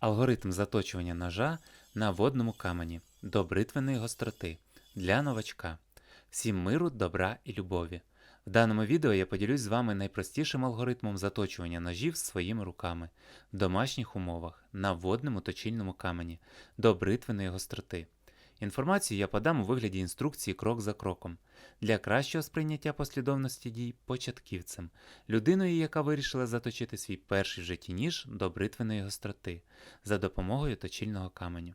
Алгоритм заточування ножа на водному камені до бритвеної гостроти для новачка. Всім миру, добра і любові. В даному відео я поділюсь з вами найпростішим алгоритмом заточування ножів своїми руками в домашніх умовах на водному точильному камені до бритвеної гостроти. Інформацію я подам у вигляді інструкції крок за кроком для кращого сприйняття послідовності дій початківцем, людиною, яка вирішила заточити свій перший в житті ніж до бритвеної гостроти за допомогою точильного каменю.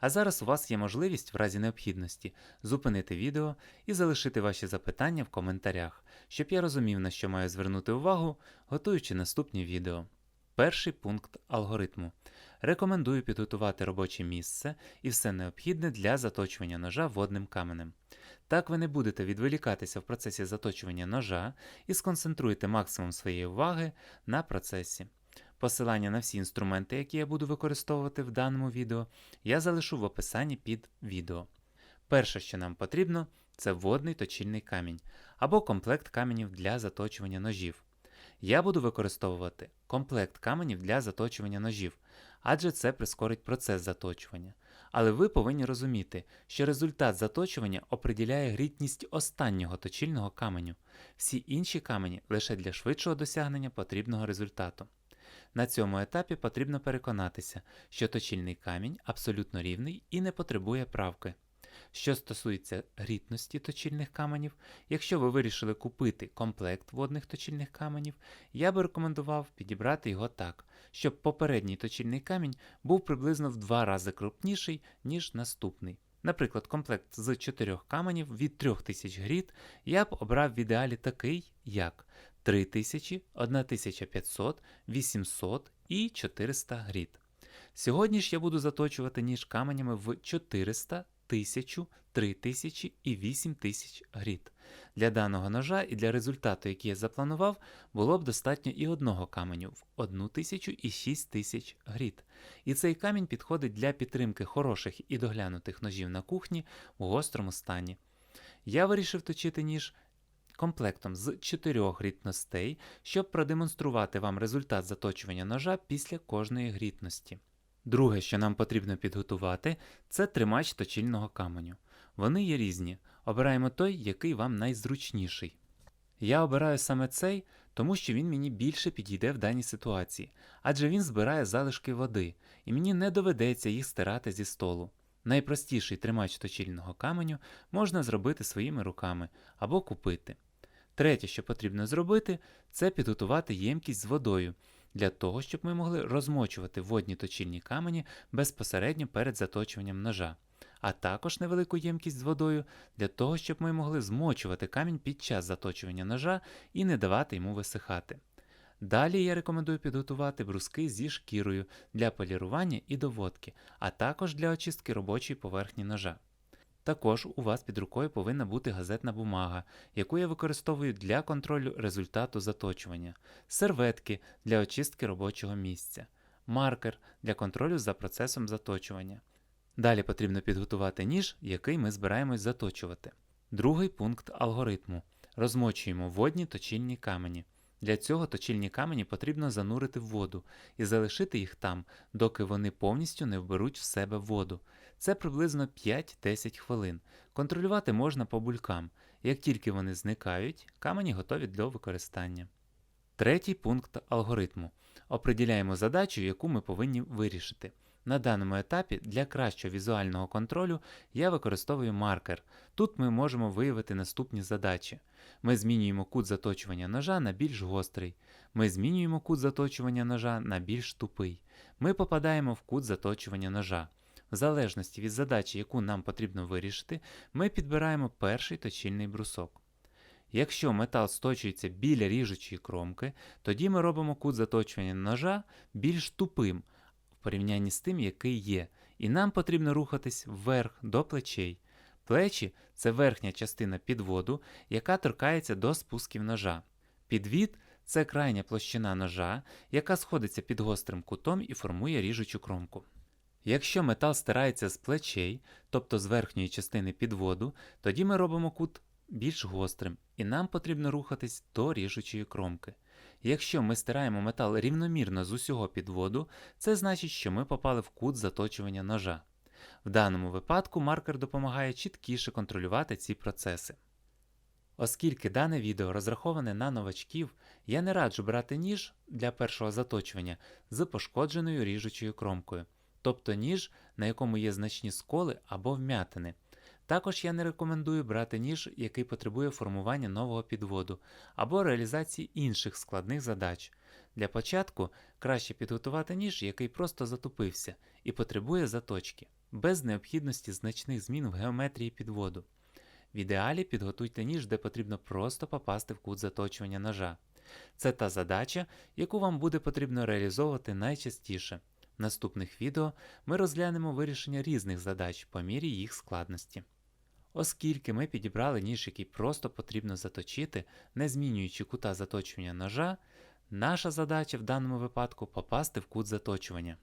А зараз у вас є можливість в разі необхідності зупинити відео і залишити ваші запитання в коментарях, щоб я розумів, на що маю звернути увагу, готуючи наступні відео. Перший пункт алгоритму. Рекомендую підготувати робоче місце і все необхідне для заточування ножа водним каменем. Так ви не будете відволікатися в процесі заточування ножа і сконцентруєте максимум своєї уваги на процесі. Посилання на всі інструменти, які я буду використовувати в даному відео, я залишу в описанні під відео. Перше, що нам потрібно, це водний точильний камінь або комплект каменів для заточування ножів. Я буду використовувати комплект каменів для заточування ножів, адже це прискорить процес заточування. Але ви повинні розуміти, що результат заточування определяє грітність останнього точильного каменю. Всі інші камені лише для швидшого досягнення потрібного результату. На цьому етапі потрібно переконатися, що точильний камінь абсолютно рівний і не потребує правки. Що стосується грітності точильних каменів, якщо ви вирішили купити комплект водних точильних каменів, я би рекомендував підібрати його так, щоб попередній точильний камінь був приблизно в два рази крупніший, ніж наступний. Наприклад, комплект з чотирьох каменів від 3000 гріт я б обрав в ідеалі такий, як 3000, 1500, 800 і 400 гріт. Сьогодні ж я буду заточувати ніж каменями в 400, 1000, 3000 і 8000 гріт. Для даного ножа і для результату, який я запланував, було б достатньо і одного каменю в 1000 і 6000 гріт. І цей камінь підходить для підтримки хороших і доглянутих ножів на кухні у гострому стані. Я вирішив точити ніж комплектом з 4 грітностей, щоб продемонструвати вам результат заточування ножа після кожної грітності. Друге, що нам потрібно підготувати, це тримач точильного каменю. Вони є різні. Обираємо той, який вам найзручніший. Я обираю саме цей, тому що він мені більше підійде в даній ситуації, адже він збирає залишки води, і мені не доведеться їх стирати зі столу. Найпростіший тримач точильного каменю можна зробити своїми руками або купити. Третє, що потрібно зробити, це підготувати ємкість з водою для того, щоб ми могли розмочувати водні точильні камені безпосередньо перед заточуванням ножа, а також невелику ємкість з водою для того, щоб ми могли змочувати камінь під час заточування ножа і не давати йому висихати. Далі я рекомендую підготувати бруски зі шкірою для полірування і доводки, а також для очистки робочої поверхні ножа. Також у вас під рукою повинна бути газетна бумага, яку я використовую для контролю результату заточування, серветки для очистки робочого місця, маркер для контролю за процесом заточування. Далі потрібно підготувати ніж, який ми збираємось заточувати. Другий пункт алгоритму. Розмочуємо водні точильні камені. Для цього точильні камені потрібно занурити в воду і залишити їх там, доки вони повністю не вберуть в себе воду. Це приблизно 5-10 хвилин. Контролювати можна по булькам. Як тільки вони зникають, камені готові для використання. Третій пункт алгоритму. Оприділяємо задачу, яку ми повинні вирішити. На даному етапі для кращого візуального контролю я використовую маркер. Тут ми можемо виявити наступні задачі. Ми змінюємо кут заточування ножа на більш гострий. Ми змінюємо кут заточування ножа на більш тупий. Ми попадаємо в кут заточування ножа. В залежності від задачі, яку нам потрібно вирішити, ми підбираємо перший точильний брусок. Якщо метал сточується біля ріжучої кромки, тоді ми робимо кут заточування ножа більш тупим в порівнянні з тим, який є, і нам потрібно рухатись вверх до плечей. Плечі це верхня частина підводу, яка торкається до спусків ножа. Підвід це крайня площина ножа, яка сходиться під гострим кутом і формує ріжучу кромку. Якщо метал стирається з плечей, тобто з верхньої частини підводу, тоді ми робимо кут більш гострим, і нам потрібно рухатись до ріжучої кромки. Якщо ми стираємо метал рівномірно з усього підводу, це значить, що ми попали в кут заточування ножа. В даному випадку маркер допомагає чіткіше контролювати ці процеси. Оскільки дане відео розраховане на новачків, я не раджу брати ніж для першого заточування з пошкодженою ріжучою кромкою, тобто ніж, на якому є значні сколи або вмятини. Також я не рекомендую брати ніж, який потребує формування нового підводу або реалізації інших складних задач. Для початку краще підготувати ніж, який просто затупився і потребує заточки, без необхідності значних змін в геометрії підводу. В ідеалі підготуйте ніж, де потрібно просто попасти в кут заточування ножа. Це та задача, яку вам буде потрібно реалізовувати найчастіше. Наступних відео ми розглянемо вирішення різних задач по мірі їх складності. Оскільки ми підібрали ніж, який просто потрібно заточити, не змінюючи кута заточування ножа, наша задача в даному випадку попасти в кут заточування.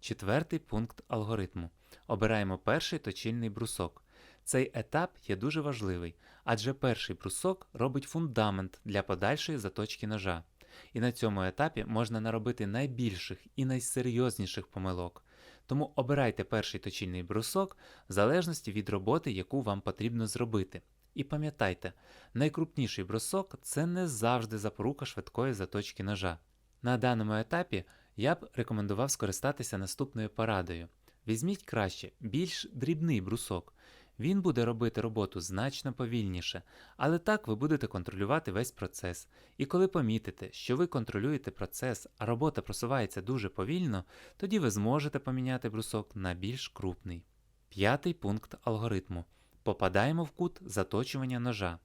Четвертий пункт алгоритму. Обираємо перший точильний брусок. Цей етап є дуже важливий, адже перший брусок робить фундамент для подальшої заточки ножа. І на цьому етапі можна наробити найбільших і найсерйозніших помилок. Тому обирайте перший точильний брусок в залежності від роботи, яку вам потрібно зробити. І пам'ятайте, найкрупніший брусок це не завжди запорука швидкої заточки ножа. На даному етапі я б рекомендував скористатися наступною порадою. Візьміть краще більш дрібний брусок. Він буде робити роботу значно повільніше, але так ви будете контролювати весь процес. І коли помітите, що ви контролюєте процес, а робота просувається дуже повільно, тоді ви зможете поміняти брусок на більш крупний. П'ятий пункт алгоритму. Попадаємо в кут заточування ножа.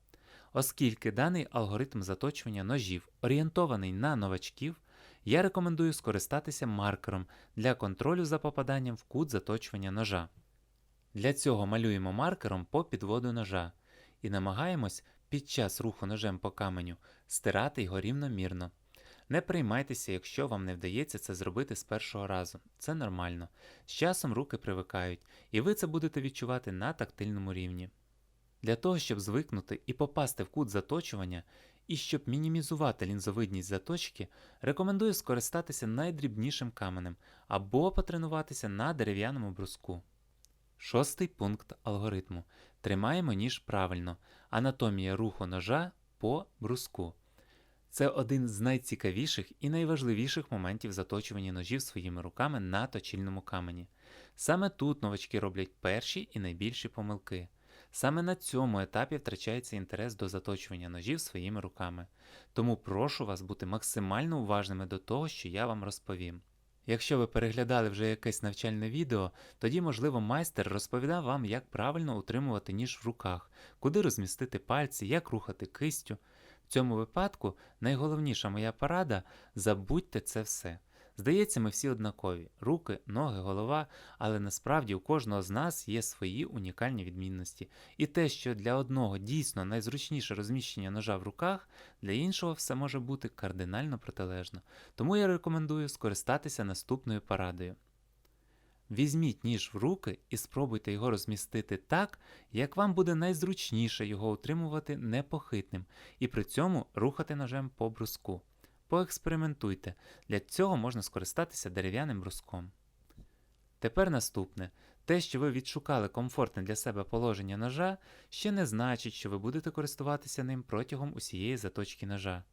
Оскільки даний алгоритм заточування ножів орієнтований на новачків, я рекомендую скористатися маркером для контролю за попаданням в кут заточування ножа. Для цього малюємо маркером по підводу ножа і намагаємось під час руху ножем по каменю стирати його рівномірно. Не приймайтеся, якщо вам не вдається це зробити з першого разу. Це нормально. З часом руки привикають, і ви це будете відчувати на тактильному рівні. Для того, щоб звикнути і попасти в кут заточування, і щоб мінімізувати лінзовидність заточки, рекомендую скористатися найдрібнішим каменем або потренуватися на дерев'яному бруску. Шостий пункт алгоритму. Тримаємо ніж правильно. Анатомія руху ножа по бруску. Це один з найцікавіших і найважливіших моментів заточування ножів своїми руками на точильному камені. Саме тут новачки роблять перші і найбільші помилки. Саме на цьому етапі втрачається інтерес до заточування ножів своїми руками. Тому прошу вас бути максимально уважними до того, що я вам розповім. Якщо ви переглядали вже якесь навчальне відео, тоді, можливо, майстер розповідав вам, як правильно утримувати ніж в руках, куди розмістити пальці, як рухати кистю. В цьому випадку найголовніша моя порада забудьте це все. Здається, ми всі однакові руки, ноги, голова, але насправді у кожного з нас є свої унікальні відмінності. І те, що для одного дійсно найзручніше розміщення ножа в руках, для іншого все може бути кардинально протилежно. Тому я рекомендую скористатися наступною порадою. Візьміть ніж в руки і спробуйте його розмістити так, як вам буде найзручніше його утримувати непохитним, і при цьому рухати ножем по бруску. Поекспериментуйте, для цього можна скористатися дерев'яним бруском. Тепер наступне. Те, що ви відшукали комфортне для себе положення ножа, ще не значить, що ви будете користуватися ним протягом усієї заточки ножа.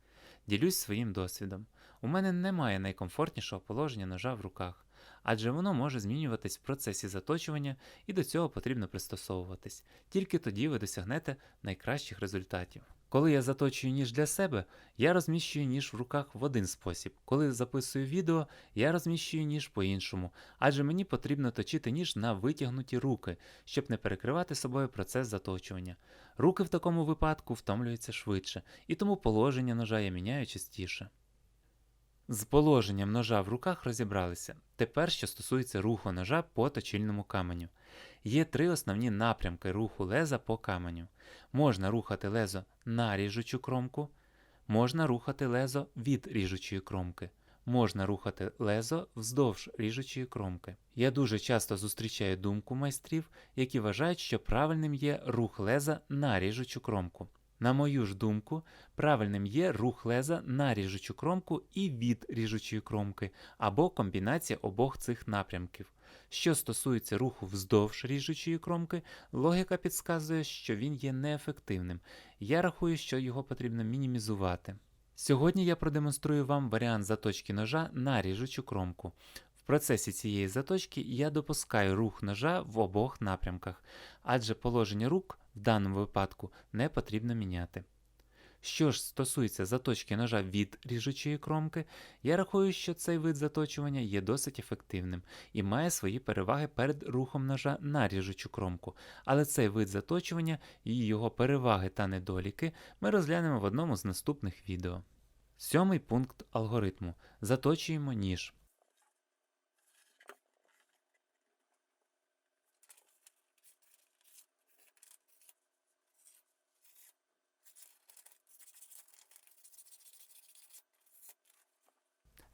Ділюсь своїм досвідом. У мене немає найкомфортнішого положення ножа в руках, адже воно може змінюватись в процесі заточування і до цього потрібно пристосовуватись. Тільки тоді ви досягнете найкращих результатів. Коли я заточую ніж для себе, я розміщую ніж в руках в один спосіб. Коли записую відео, я розміщую ніж по-іншому, адже мені потрібно точити ніж на витягнуті руки, щоб не перекривати собою процес заточування. Руки в такому випадку втомлюються швидше, і тому положення ножа я міняю частіше. З положенням ножа в руках розібралися. Тепер, що стосується руху ножа по точильному каменю. Є три основні напрямки руху леза по каменю. Можна рухати лезо на ріжучу кромку, можна рухати лезо від ріжучої кромки, можна рухати лезо вздовж ріжучої кромки. Я дуже часто зустрічаю думку майстрів, які вважають, що правильним є рух леза на ріжучу кромку. На мою ж думку, правильним є рух леза на ріжучу кромку і від ріжучої кромки, або комбінація обох цих напрямків. Що стосується руху вздовж ріжучої кромки, логіка підказує, що він є неефективним. Я рахую, що його потрібно мінімізувати. Сьогодні я продемонструю вам варіант заточки ножа на ріжучу кромку. В процесі цієї заточки я допускаю рух ножа в обох напрямках, адже положення рук в даному випадку не потрібно міняти. Що ж стосується заточки ножа від ріжучої кромки, я рахую, що цей вид заточування є досить ефективним і має свої переваги перед рухом ножа на ріжучу кромку, але цей вид заточування і його переваги та недоліки ми розглянемо в одному з наступних відео. Сьомий пункт алгоритму. Заточуємо ніж.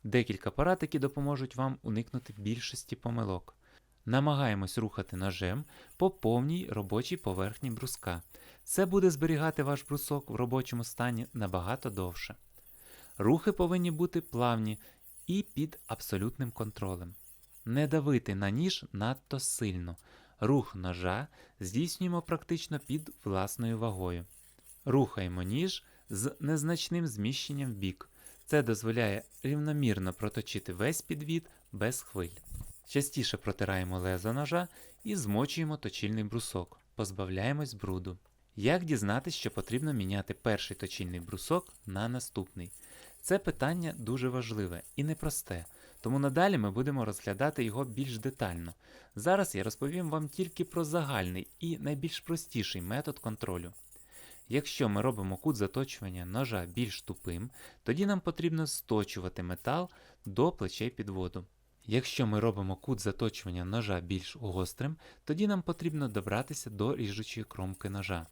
Декілька порад, які допоможуть вам уникнути більшості помилок. Намагаємось рухати ножем по повній робочій поверхні бруска. Це буде зберігати ваш брусок в робочому стані набагато довше. Рухи повинні бути плавні і під абсолютним контролем. Не давити на ніж надто сильно. Рух ножа здійснюємо практично під власною вагою. Рухаємо ніж з незначним зміщенням в бік. Це дозволяє рівномірно проточити весь підвід без хвиль. Частіше протираємо лезо ножа і змочуємо точильний брусок, позбавляємось бруду. Як дізнатися, що потрібно міняти перший точильний брусок на наступний? Це питання дуже важливе і непросте, тому надалі ми будемо розглядати його більш детально. Зараз я розповім вам тільки про загальний і найбільш простіший метод контролю. Якщо ми робимо кут заточування ножа більш тупим, тоді нам потрібно сточувати метал до плечей підводу. Якщо ми робимо кут заточування ножа більш гострим, тоді нам потрібно добратися до ріжучої кромки ножа.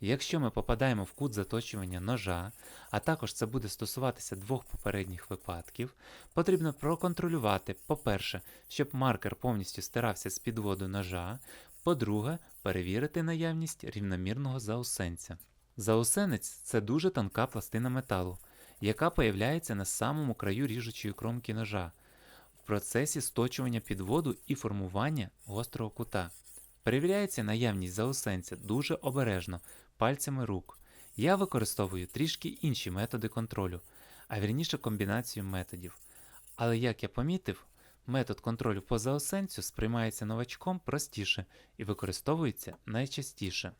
Якщо ми попадаємо в кут заточування ножа, а також це буде стосуватися двох попередніх випадків, потрібно проконтролювати, по-перше, щоб маркер повністю стирався з підводу ножа, по-друге, перевірити наявність рівномірного заусенця. Заусенець це дуже тонка пластина металу, яка появляється на самому краю ріжучої кромки ножа в процесі сточування підводу і формування гострого кута. Перевіряється наявність заусенця дуже обережно, пальцями рук. Я використовую трішки інші методи контролю, а вірніше комбінацію методів. Але як я помітив, метод контролю по заосенцю сприймається новачком простіше і використовується найчастіше.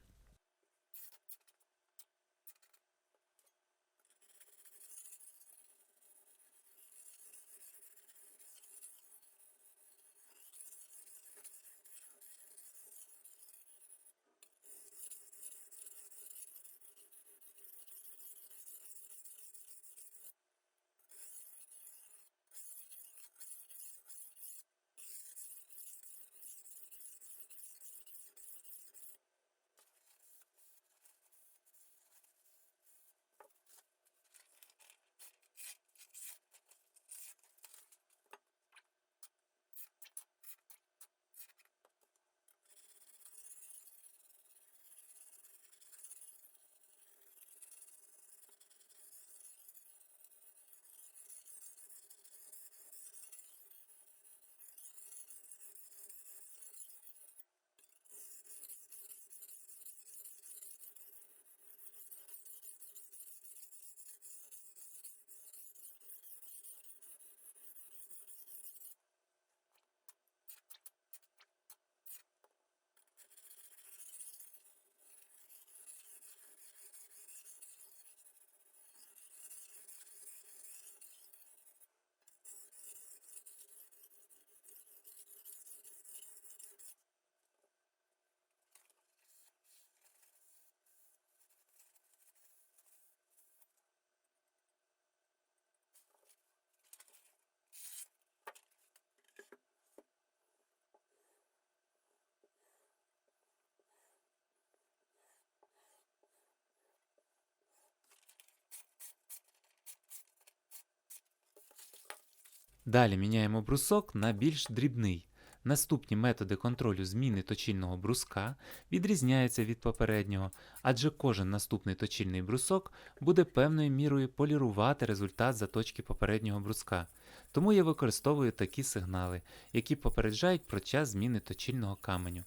Далі міняємо брусок на більш дрібний. Наступні методи контролю зміни точильного бруска відрізняються від попереднього, адже кожен наступний точильний брусок буде певною мірою полірувати результат заточки попереднього бруска. Тому я використовую такі сигнали, які попереджають про час зміни точильного каменю.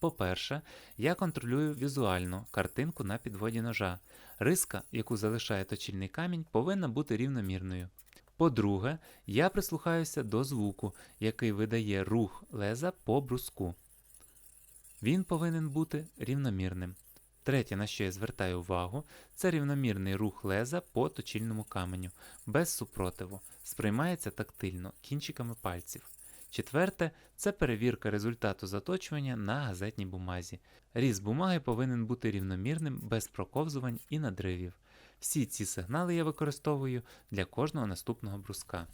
По-перше, я контролюю візуально картинку на підводі ножа. Риска, яку залишає точильний камінь, повинна бути рівномірною. По-друге, я прислухаюся до звуку, який видає рух леза по бруску. Він повинен бути рівномірним. Третє, на що я звертаю увагу, це рівномірний рух леза по точильному каменю, без супротиву, сприймається тактильно, кінчиками пальців. Четверте це перевірка результату заточування на газетній бумазі. Різ бумаги повинен бути рівномірним, без проковзувань і надривів. Всі ці сигнали я використовую для кожного наступного бруска.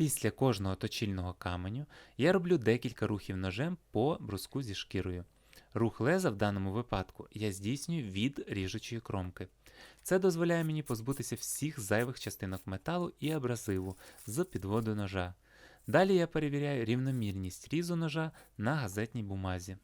Після кожного точильного каменю я роблю декілька рухів ножем по бруску зі шкірою. Рух леза в даному випадку я здійснюю від ріжучої кромки. Це дозволяє мені позбутися всіх зайвих частинок металу і абразиву з підводу ножа. Далі я перевіряю рівномірність різу ножа на газетній бумазі.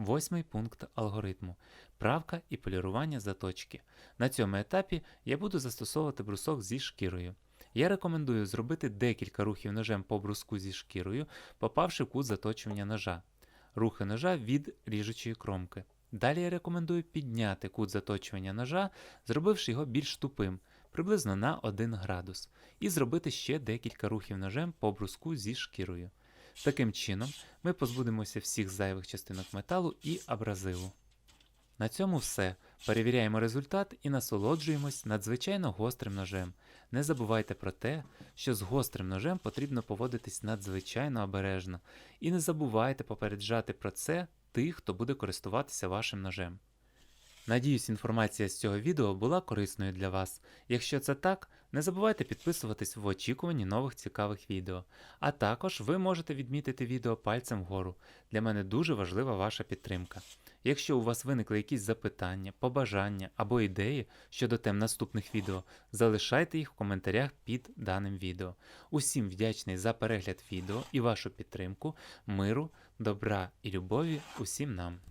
Восьмий пункт алгоритму правка і полірування заточки. На цьому етапі я буду застосовувати брусок зі шкірою. Я рекомендую зробити декілька рухів ножем по бруску зі шкірою, попавши в кут заточування ножа. Рухи ножа від ріжучої кромки. Далі я рекомендую підняти кут заточування ножа, зробивши його більш тупим, приблизно на 1 градус, і зробити ще декілька рухів ножем по бруску зі шкірою. Таким чином, ми позбудемося всіх зайвих частинок металу і абразиву. На цьому все. Перевіряємо результат і насолоджуємось надзвичайно гострим ножем. Не забувайте про те, що з гострим ножем потрібно поводитись надзвичайно обережно. І не забувайте попереджати про це тих, хто буде користуватися вашим ножем. Надіюсь, інформація з цього відео була корисною для вас. Якщо це так, не забувайте підписуватись в очікуванні нових цікавих відео. А також ви можете відмітити відео пальцем вгору. Для мене дуже важлива ваша підтримка. Якщо у вас виникли якісь запитання, побажання або ідеї щодо тем наступних відео, залишайте їх в коментарях під даним відео. Усім вдячний за перегляд відео і вашу підтримку, миру, добра і любові усім нам.